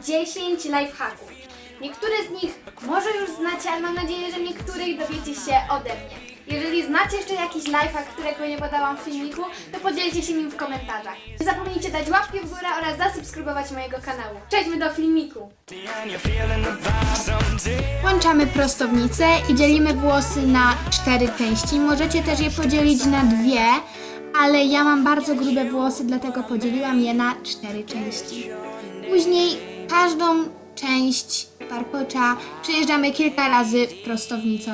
10 lifehacków. Niektóre z nich może już znacie, ale mam nadzieję, że niektórych dowiecie się ode mnie. Jeżeli znacie jeszcze jakiś lifehack, którego nie podałam w filmiku, to podzielcie się nim w komentarzach. Nie zapomnijcie dać łapki w górę oraz zasubskrybować mojego kanału. Przejdźmy do filmiku. Włączamy prostownicę i dzielimy włosy na cztery części. Możecie też je podzielić na dwie, ale ja mam bardzo grube włosy, dlatego podzieliłam je na cztery części. Później każdą część warkocza przejeżdżamy kilka razy prostownicą.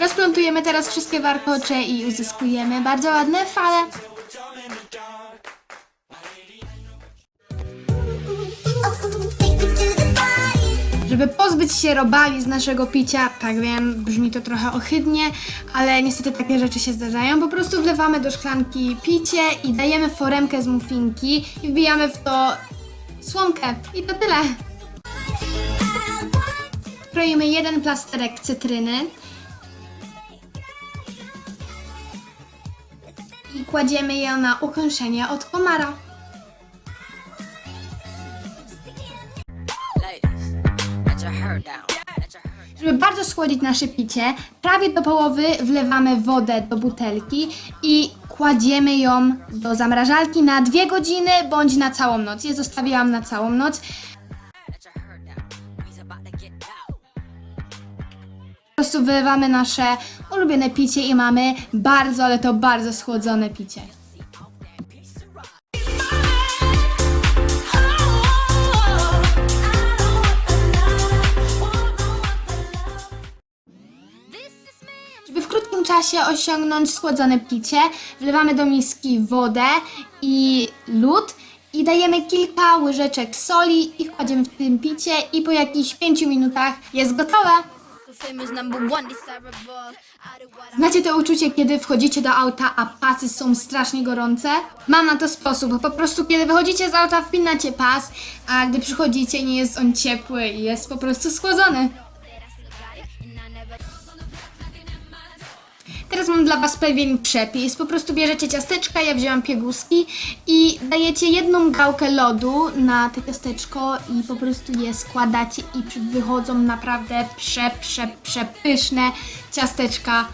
Rozplątujemy teraz wszystkie warkocze i uzyskujemy bardzo ładne fale. Żeby pozbyć się robali z naszego picia, tak wiem, brzmi to trochę ohydnie, ale niestety takie rzeczy się zdarzają. Po prostu wlewamy do szklanki picie i dajemy foremkę z muffinki i wbijamy w to słomkę. I to tyle. Kroimy jeden plasterek cytryny i kładziemy ją na ukąszenie od komara. Żeby bardzo schłodzić nasze picie, prawie do połowy wlewamy wodę do butelki i kładziemy ją do zamrażalki na dwie godziny bądź na całą noc. Je zostawiłam na całą noc. Po prostu wylewamy nasze ulubione picie i mamy bardzo, ale to bardzo schłodzone picie. Krótkim czasie osiągnąć schłodzone picie, wlewamy do miski wodę i lód i dajemy kilka łyżeczek soli i kładziemy w tym picie i po jakichś 5 minutach jest gotowe. Znacie to uczucie, kiedy wchodzicie do auta, a pasy są strasznie gorące? Mam na to sposób. Po prostu, kiedy wychodzicie z auta, wpinacie pas, a gdy przychodzicie, nie jest on ciepły i jest po prostu schłodzony. Teraz mam dla Was pewien przepis. Po prostu bierzecie ciasteczka, ja wzięłam pieguski i dajecie jedną gałkę lodu na te ciasteczko i po prostu je składacie i wychodzą naprawdę prze, prze, przepyszne ciasteczka.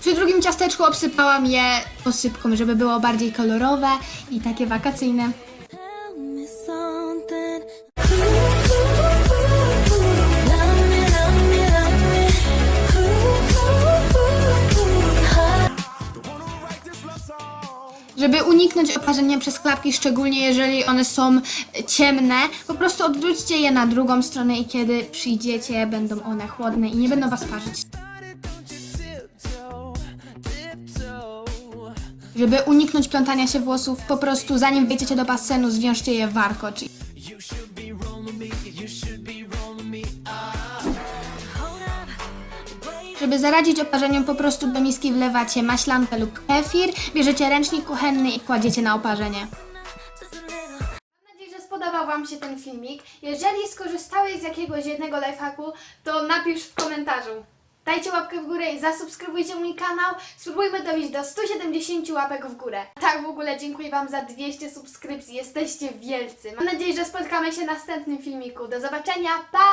Przy drugim ciasteczku obsypałam je posypką, żeby było bardziej kolorowe i takie wakacyjne. Żeby uniknąć oparzenia przez klapki, szczególnie jeżeli one są ciemne, po prostu odwróćcie je na drugą stronę i kiedy przyjdziecie, będą one chłodne i nie będą was parzyć. Żeby uniknąć plątania się włosów, po prostu zanim wejdziecie do basenu, zwiążcie je w warkocz. Żeby zaradzić oparzeniom, po prostu do miski wlewacie maślankę lub kefir, bierzecie ręcznik kuchenny i kładziecie na oparzenie. Mam nadzieję, że spodobał Wam się ten filmik. Jeżeli skorzystałeś z jakiegoś jednego lifehacku, to napisz w komentarzu. Dajcie łapkę w górę i zasubskrybujcie mój kanał. Spróbujmy dobić do 170 łapek w górę. Tak w ogóle dziękuję Wam za 200 subskrypcji. Jesteście wielcy. Mam nadzieję, że spotkamy się w następnym filmiku. Do zobaczenia. Pa!